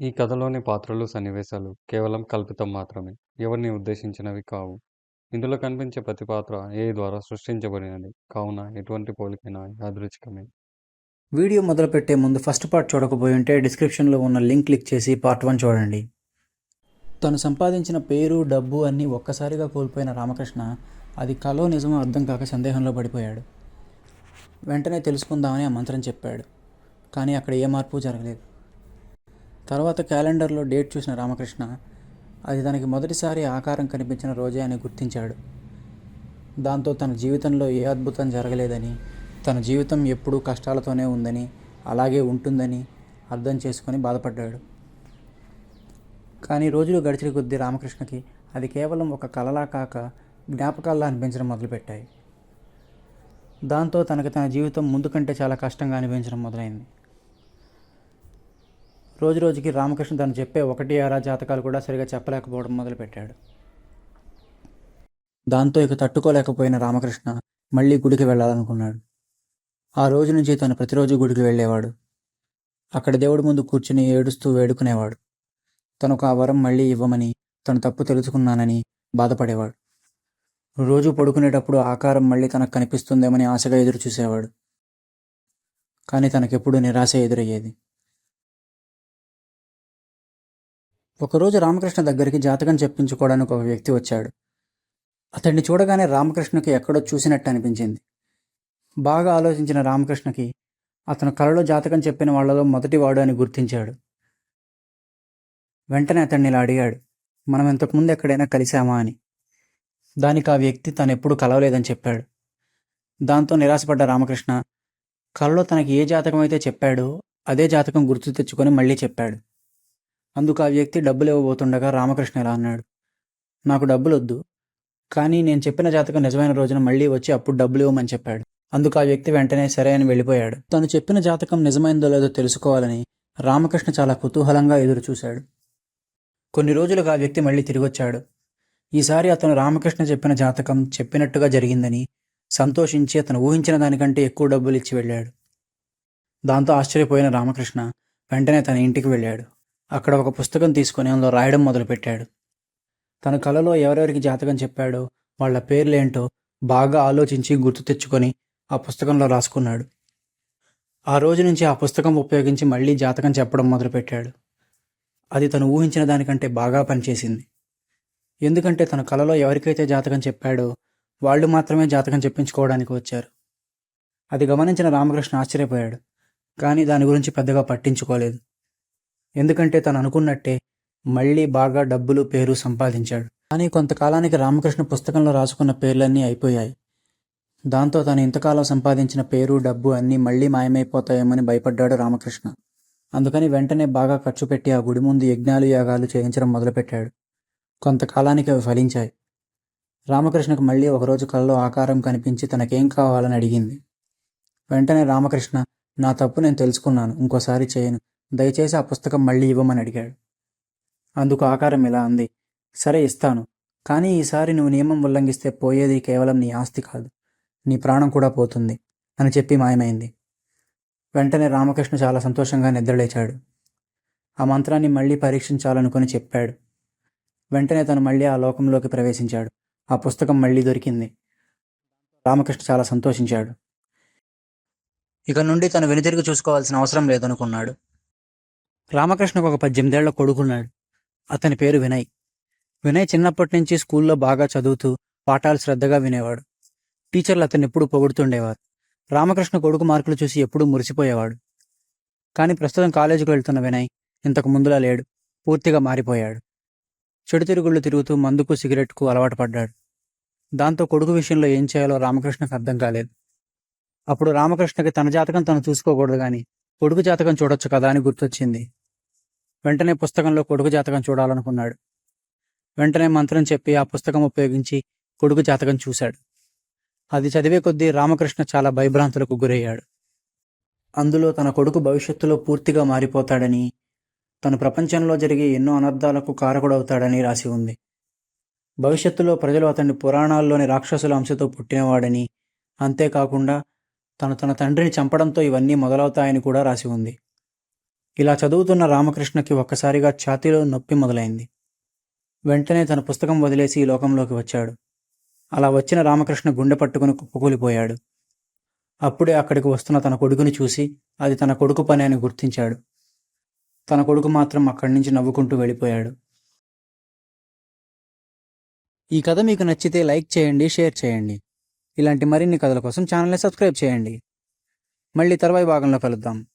ఈ కథలోని పాత్రలు, సన్నివేశాలు కేవలం కల్పితం మాత్రమే. ఎవరిని ఉద్దేశించినవి కావు. ఇందులో కనిపించే ప్రతి పాత్ర ఏ ద్వారా సృష్టించబడినది. కావున ఎటువంటి పోలికైనా యాదృచ్ఛికమే. వీడియో మొదలుపెట్టే ముందు ఫస్ట్ పార్ట్ చూడకపోయి ఉంటే డిస్క్రిప్షన్లో ఉన్న లింక్ క్లిక్ చేసి పార్ట్ వన్ చూడండి తను సంపాదించిన పేరు డబ్బు అన్నీ ఒక్కసారిగా కోల్పోయిన రామకృష్ణ అది కలో నిజమో అర్థం కాక సందేహంలో పడిపోయాడు వెంటనే తెలుసుకుందామని ఆ మంత్రం చెప్పాడు కానీ అక్కడ ఏ మార్పు జరగలేదు తర్వాత క్యాలెండర్లో డేట్ చూసిన రామకృష్ణ అది తనకి మొదటిసారి ఆకారం కనిపించిన రోజే అని గుర్తించాడు. దాంతో తన జీవితంలో ఏ అద్భుతం జరగలేదని తన జీవితం ఎప్పుడూ కష్టాలతోనే ఉందని అలాగే ఉంటుందని అర్థం చేసుకొని బాధపడ్డాడు. కానీ రోజులు గడిచిన కొద్దీ రామకృష్ణకి అది కేవలం ఒక కలలా కాక జ్ఞాపకాల్లా అనిపించడం మొదలుపెట్టాయి. దాంతో తనకు తన జీవితం ముందు కంటే చాలా కష్టంగా అనిపించడం మొదలైంది. రోజు రోజుకి రామకృష్ణ తను చెప్పే ఒకటి ఆరా జాతకాలు కూడా సరిగా చెప్పలేకపోవడం మొదలుపెట్టాడు. దాంతో ఇక తట్టుకోలేకపోయిన రామకృష్ణ మళ్ళీ గుడికి వెళ్ళాలనుకున్నాడు. ఆ రోజు నుంచి తను ప్రతిరోజు గుడికి వెళ్ళేవాడు. అక్కడ దేవుడి ముందు కూర్చుని ఏడుస్తూ వేడుకునేవాడు. తనకు ఆ వరం మళ్ళీ ఇవ్వమని తను తప్పు తెలుసుకున్నానని బాధపడేవాడు. రోజు పడుకునేటప్పుడు ఆకారం మళ్ళీ తనకు కనిపిస్తుందేమని ఆశగా ఎదురు చూసేవాడు కానీ తనకెప్పుడు నిరాశ ఎదురయ్యేది. ఒకరోజు రామకృష్ణ దగ్గరికి జాతకం చెప్పించుకోవడానికి ఒక వ్యక్తి వచ్చాడు. అతన్ని చూడగానే రామకృష్ణకి ఎక్కడో చూసినట్టు అనిపించింది. బాగా ఆలోచించిన రామకృష్ణకి అతను కలలో జాతకం చెప్పిన వాళ్ళలో మొదటివాడు అని గుర్తించాడు. వెంటనే అతన్ని ఇలా అడిగాడు మనం ఇంతకుముందు ఎక్కడైనా కలిశామా అని. దానికి ఆ వ్యక్తి తను ఎప్పుడు కలవలేదని చెప్పాడు. దాంతో నిరాశపడ్డ రామకృష్ణ కలలో తనకి ఏ జాతకం అయితే చెప్పాడో అదే జాతకం గుర్తు తెచ్చుకొని మళ్ళీ చెప్పాడు. అందుకు ఆ వ్యక్తి డబ్బులు ఇవ్వబోతుండగా రామకృష్ణ ఇలా అన్నాడు నాకు డబ్బులు వద్దు కానీ నేను చెప్పిన జాతకం నిజమైన రోజున మళ్ళీ వచ్చి అప్పుడు డబ్బులు ఇవ్వమని చెప్పాడు. అందుకు ఆ వ్యక్తి వెంటనే సరే అని వెళ్ళిపోయాడు. తను చెప్పిన జాతకం నిజమైందో లేదో తెలుసుకోవాలని రామకృష్ణ చాలా కుతూహలంగా ఎదురు చూశాడు కొన్ని రోజులుగా ఆ వ్యక్తి మళ్ళీ తిరిగొచ్చాడు. ఈసారి అతను రామకృష్ణ చెప్పిన జాతకం చెప్పినట్టుగా జరిగిందని సంతోషించి అతను ఊహించిన దానికంటే ఎక్కువ డబ్బులు ఇచ్చి వెళ్ళాడు. దాంతో ఆశ్చర్యపోయిన రామకృష్ణ వెంటనే తన ఇంటికి వెళ్ళాడు. అక్కడ ఒక పుస్తకం తీసుకుని అందులో రాయడం మొదలుపెట్టాడు. తన కలలో ఎవరెవరికి జాతకం చెప్పాడో వాళ్ళ పేర్లేంటో బాగా ఆలోచించి గుర్తు తెచ్చుకొని ఆ పుస్తకంలో రాసుకున్నాడు. ఆ రోజు నుంచి ఆ పుస్తకం ఉపయోగించి మళ్ళీ జాతకం చెప్పడం మొదలుపెట్టాడు. అది తను ఊహించిన దానికంటే బాగా పనిచేసింది. ఎందుకంటే తన కలలో ఎవరికైతే జాతకం చెప్పాడో వాళ్ళు మాత్రమే జాతకం చెప్పించుకోవడానికి వచ్చారు. అది గమనించిన రామకృష్ణ ఆశ్చర్యపోయాడు. కానీ దాని గురించి పెద్దగా పట్టించుకోలేదు. ఎందుకంటే తను అనుకున్నట్టే మళ్ళీ బాగా డబ్బులు పేరు సంపాదించాడు. కానీ కొంతకాలానికి రామకృష్ణ పుస్తకంలో రాసుకున్న పేర్లన్నీ అయిపోయాయి. దాంతో తను ఇంతకాలం సంపాదించిన పేరు డబ్బు అన్నీ మళ్ళీ మాయమైపోతాయేమని భయపడ్డాడు రామకృష్ణ. అందుకని వెంటనే బాగా ఖర్చు పెట్టి ఆ గుడి ముందు యజ్ఞాలు యాగాలు చేయించడం మొదలుపెట్టాడు. కొంతకాలానికి అవి ఫలించాయి. రామకృష్ణకు మళ్ళీ ఒకరోజు కలలో ఆకారం కనిపించి తనకేం కావాలని అడిగింది. వెంటనే రామకృష్ణ నా తప్పు నేను తెలుసుకున్నాను. ఇంకోసారి చేయను. దయచేసి ఆ పుస్తకం మళ్ళీ ఇవ్వమని అడిగాడు. అందుకు ఆకారం ఇలా అంది సరే ఇస్తాను. కానీ ఈసారి నువ్వు నియమం ఉల్లంఘిస్తే పోయేది కేవలం నీ ఆస్తి కాదు నీ ప్రాణం కూడా పోతుంది అని చెప్పి మాయమైంది. వెంటనే రామకృష్ణ చాలా సంతోషంగా నిద్రలేచాడు. ఆ మంత్రాన్ని మళ్ళీ పరీక్షించాలనుకుని చెప్పాడు. వెంటనే తను మళ్ళీ ఆ లోకంలోకి ప్రవేశించాడు. ఆ పుస్తకం మళ్ళీ దొరికింది. రామకృష్ణ చాలా సంతోషించాడు. ఇక నుండి తను వెనుతిరిగి చూసుకోవాల్సిన అవసరం లేదనుకున్నాడు. రామకృష్ణకు ఒక పద్దెనిమిదేళ్ళ కొడుకున్నాడు. అతని పేరు వినయ్. వినయ్ చిన్నప్పటి నుంచి స్కూల్లో బాగా చదువుతూ పాఠాలు శ్రద్ధగా వినేవాడు. టీచర్లు అతన్ని ఎప్పుడు పొగుడుతుండేవారు. రామకృష్ణ కొడుకు మార్కులు చూసి ఎప్పుడూ మురిసిపోయేవాడు. కానీ ప్రస్తుతం కాలేజీకి వెళ్తున్న వినయ్ ఇంతకు ముందులా లేడు. పూర్తిగా మారిపోయాడు. చెడు తిరుగుళ్ళు తిరుగుతూ మందుకు సిగరెట్కు అలవాటు పడ్డాడు. దాంతో కొడుకు విషయంలో ఏం చేయాలో రామకృష్ణకు అర్థం కాలేదు. అప్పుడు రామకృష్ణకి తన జాతకం తను చూసుకోకూడదు కానీ కొడుకు జాతకం చూడొచ్చు కదా అని గుర్తొచ్చింది. వెంటనే పుస్తకంలో కొడుకు జాతకం చూడాలనుకున్నాడు. వెంటనే మంత్రం చెప్పి ఆ పుస్తకం ఉపయోగించి కొడుకు జాతకం చూశాడు. అది చదివే కొద్దీ రామకృష్ణ చాలా భయభ్రాంతులకు గురయ్యాడు. అందులో తన కొడుకు భవిష్యత్తులో పూర్తిగా మారిపోతాడని తను ప్రపంచంలో జరిగే ఎన్నో అనర్థాలకు కారకుడవుతాడని రాసి ఉంది. భవిష్యత్తులో ప్రజలు అతన్ని పురాణాల్లోని రాక్షసుల అంశతో పుట్టినవాడని అంతేకాకుండా తను తన తండ్రిని చంపడంతో ఇవన్నీ మొదలవుతాయని కూడా రాసి ఉంది. ఇలా చదువుతున్న రామకృష్ణకి ఒక్కసారిగా ఛాతీలో నొప్పి మొదలైంది. వెంటనే తన పుస్తకం వదిలేసి ఈ లోకంలోకి వచ్చాడు. అలా వచ్చిన రామకృష్ణ గుండె పట్టుకుని కుప్పకూలిపోయాడు. అప్పుడే అక్కడికి వస్తున్న తన కొడుకుని చూసి అది తన కొడుకు పని అని గుర్తించాడు. తన కొడుకు మాత్రం అక్కడి నుంచి నవ్వుకుంటూ వెళ్ళిపోయాడు. ఈ కథ మీకు నచ్చితే లైక్ చేయండి షేర్ చేయండి. ఇలాంటి మరిన్ని కథల కోసం ఛానల్ని సబ్స్క్రైబ్ చేయండి. మళ్ళీ తర్వాయి భాగంలో కలుద్దాం.